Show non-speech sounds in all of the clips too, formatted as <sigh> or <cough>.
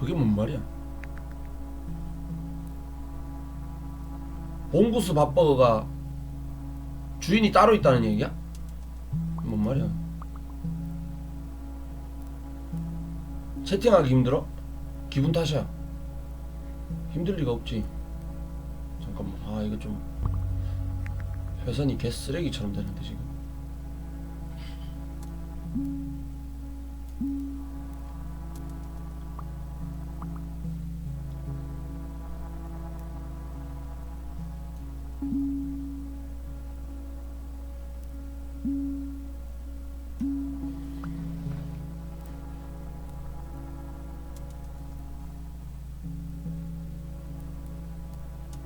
그게 뭔 말이야? 봉구스 밥버거가 주인이 따로 있다는 얘기야? 뭔 말이야? 채팅하기 힘들어? 기분 탓이야. 힘들 리가 없지. 잠깐만. 아 이거 좀 회선이 개 쓰레기처럼 되는데 지금.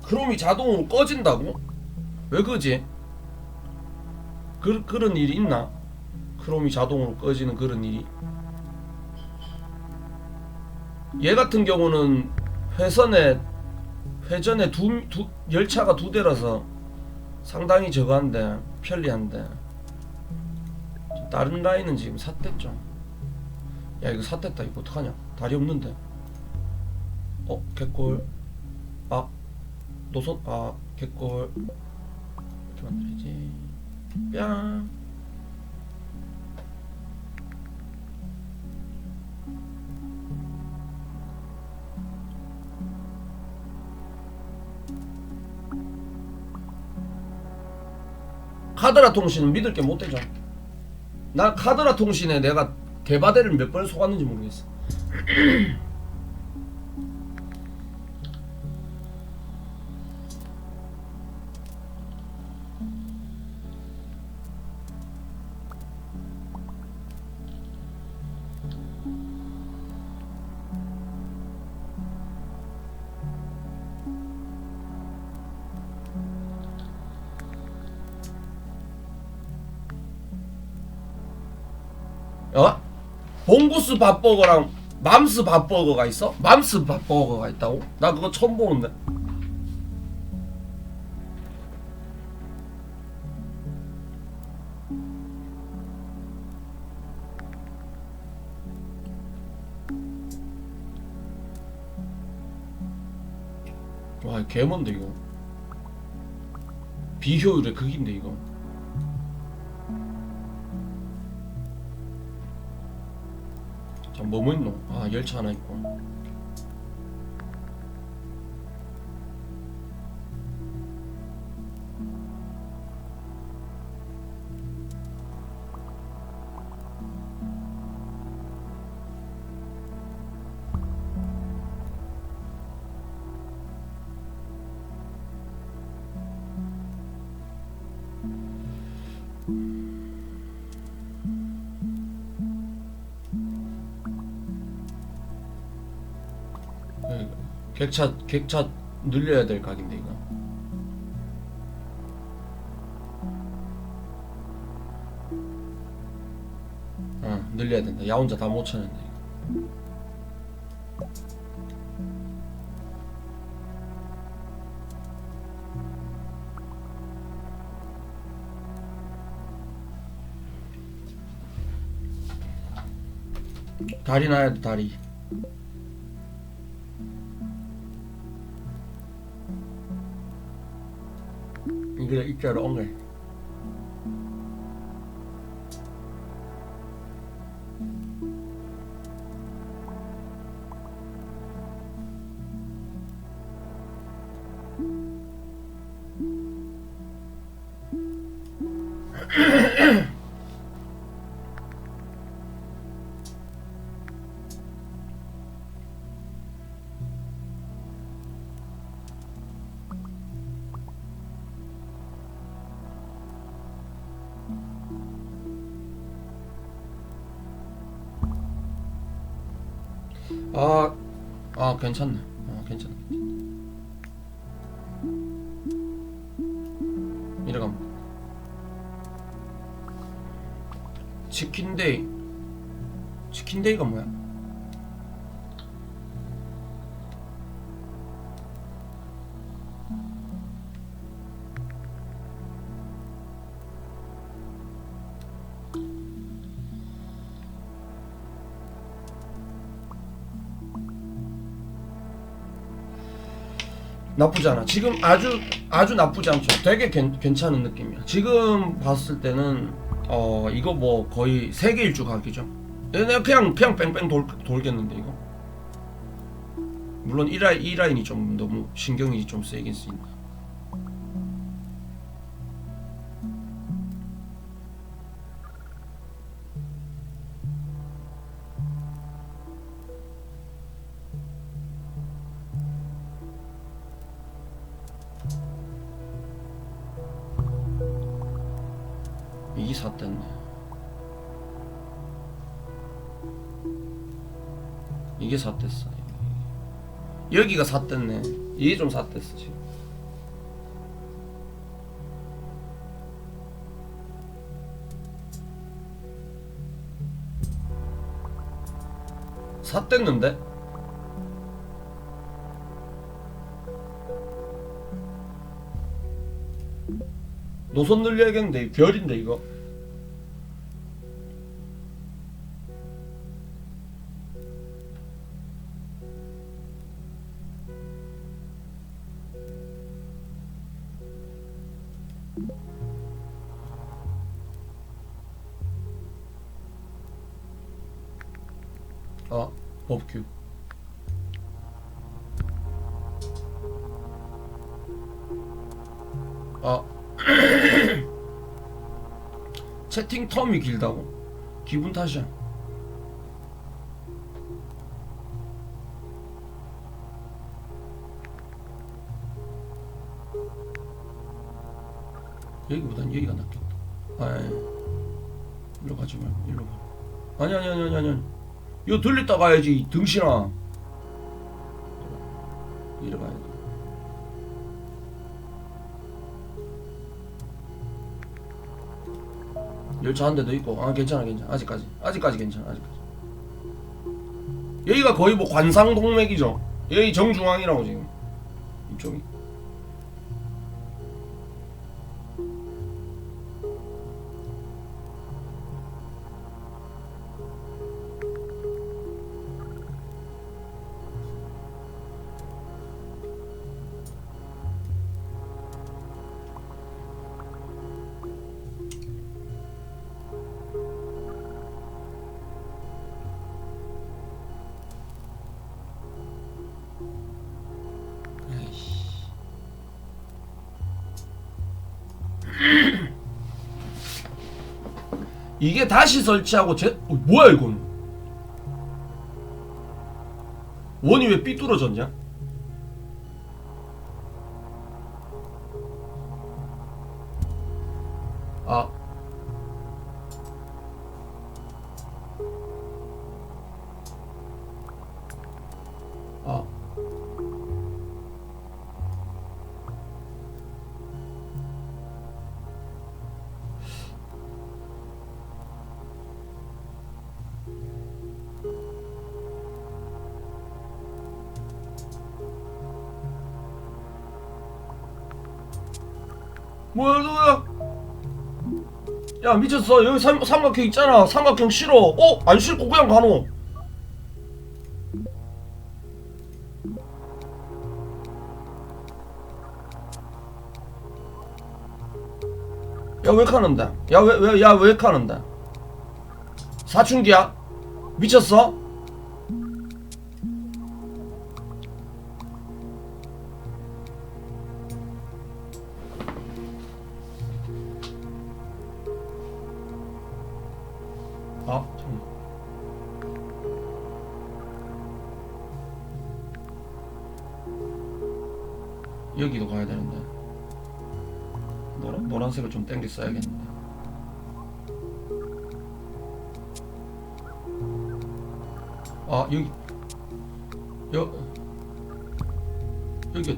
크롬이 자동으로 꺼진다고? 왜 그지? 그, 그런 일이 있나? 크롬이 자동으로 꺼지는 그런 일이? 얘 같은 경우는 회선에 회전에 두, 두 열차가 두 대라서 상당히 저거한데 편리한데. 다른 라인은 지금 삿됐죠. 야 이거 삿됐다. 이거 어떡하냐? 다리 없는데. 어 개꿀. 아 노선 아 개꿀 이렇게 만들어야지 뿅 카드라 통신은 믿을 게 못 되죠. 나 카드라 통신에 내가 개바대를 몇 번을 속았는지 모르겠어. 어? 봉구스 밥버거랑 맘스 밥버거가 있어? 맘스 밥버거가 있다고? 나 그거 처음 보는데. 와, 개먼데 이거. 비효율의 극인데 이거. 뭐뭐 있노? 아, 열차 하나 있고. 객차 객차 늘려야 될 각인데 이거. 어, 늘려야 된다. 야 혼자 다 못 찾는다 이거. 다리 나야 돼 다리. 이게 입자로 온 아, 아 괜찮네. 아 괜찮아. 이래 가면 치킨데이. 치킨데이가 뭐야? 나쁘지 않아. 지금 아주 아주 나쁘지 않죠. 되게 괜, 괜찮은 느낌이야. 지금 봤을 때는 어 이거 뭐 거의 세계 일주 가격이죠. 내가 그냥 그냥 뺑뺑 돌, 돌겠는데 이거. 물론 이 라인 이 라인이 좀 너무 신경이 좀 세긴 쓰인다. 이게 샀댔네. 이게 샀댔어. 여기가 샀댔네. 이게 좀 샀댔어 지금. 샀댔는데? 노선 늘려야겠는데 별인데 이거. 아, 법규. 아, <coughs> 채팅 텀이 길다고? 기분 탓이야. 여기보단 여기가 낫겠다. 아이, 일로 가지 말고 일로 가. 아니 아니 아니 아니 아니. 이거 들렸다 가야지 이 등신아. 이리 가야 돼. 열차 한 대도 있고. 아 괜찮아 괜찮아. 아직까지. 아직까지 괜찮아 아직까지. 여기가 거의 뭐 관상 동맥이죠. 여기 정중앙이라고 지금. 이쪽이 이게 다시 설치하고 제 어, 뭐야 이건 원이 왜 삐뚤어졌냐? 뭐야 너야? 야 미쳤어. 여기 삼, 삼각형 있잖아. 삼각형 싫어. 어? 안 싫고 그냥 가노. 야왜 가는데? 야왜왜야왜 가는데? 사춘기야? 미쳤어? 써야겠는데 아 여기. 여 여기 에!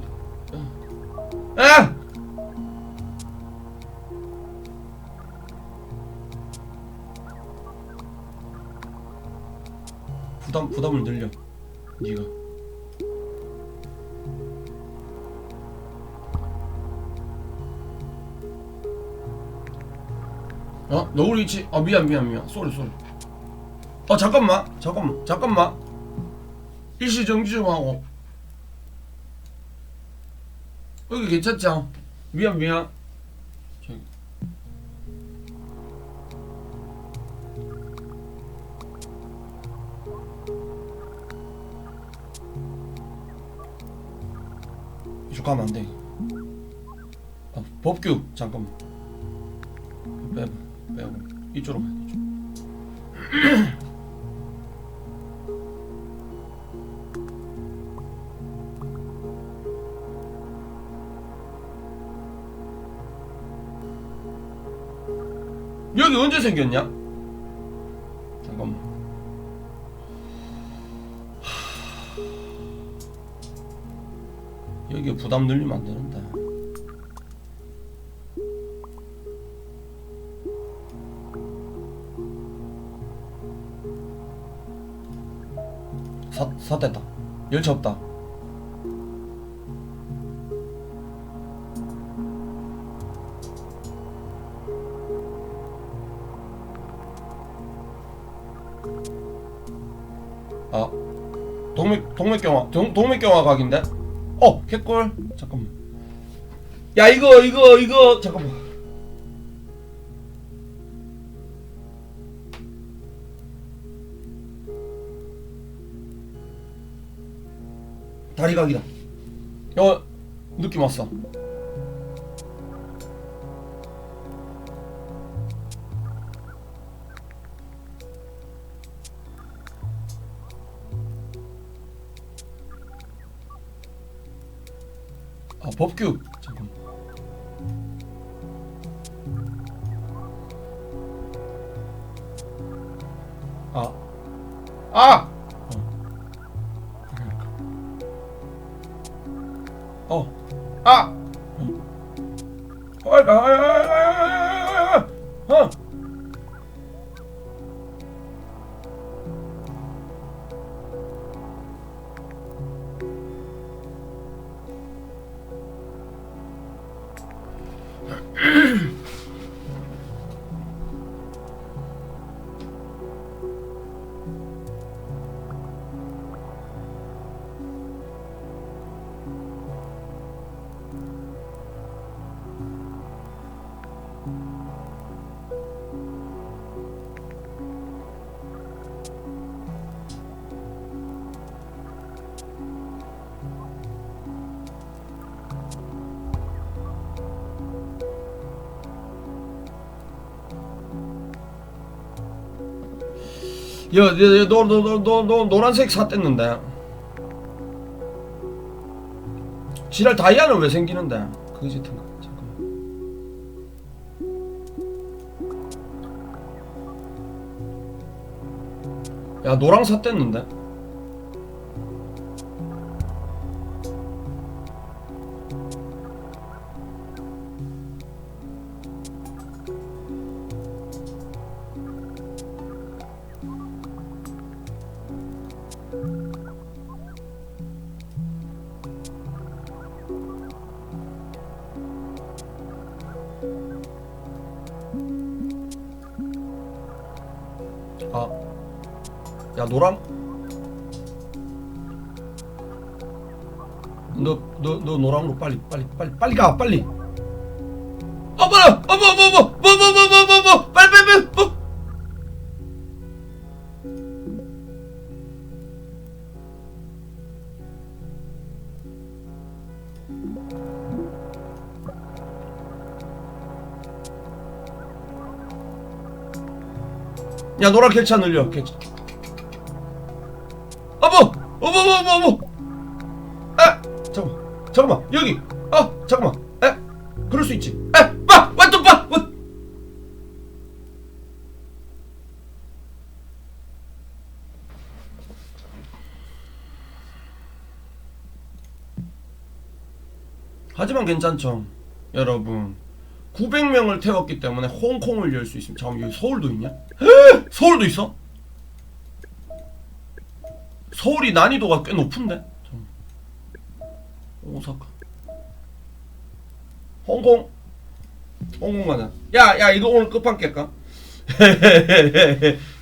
부담 부담을 늘려 네가 어? 너구리 위치 아 미안 미안 미안 쏘리 쏘리 어 잠깐만 잠깐만 잠깐만 일시 정지 좀 하고 여기 괜찮죠? 미안 미안. 가면 안 돼. 아, 법규 잠깐만. 빼고 빼고 이쪽으로 가. 이쪽. <clears throat> 여기 언제 생겼냐? 잠깐만. 하... 여기 부담 늘리면 안 되는데. 사, 사됐다. 열차 없다. 아 동맥 동맥경화 동, 동맥경화 각인데 어 개꿀 잠깐만 야 이거 이거 이거 잠깐만 다리 각이다. 어 느낌 왔어. 아 법규. 잠깐만. 아. 아! 야, 야, 야, 너, 너, 너, 너, 너 노란색 샀댔는데. 지랄 다이아는 왜 생기는데? 짓은가? 잠깐만. 야, 노랑 샀댔는데? 아, 야 노랑? 너, 너, 너 노랑으로 빨리, 빨리, 빨리, 빨리 가, 빨리. 어머나, 어머, 어머, 어머, 야 노란 객차 늘려 객차 어머 어머 어머 어머 아 잠깐만 잠깐만 여기. 아 잠깐만 에 그럴 수 있지. 와. 하지만 괜찮죠 여러분 900명을 태웠기 때문에 홍콩을 열 수 있습니다. 잠깐만 여기 서울도 있냐? <gasps> 서울도 있어? 서울이 난이도가 꽤 높은데? 오사카 홍콩 홍콩 가자 야야 이거 오늘 끝판 깰까? <laughs>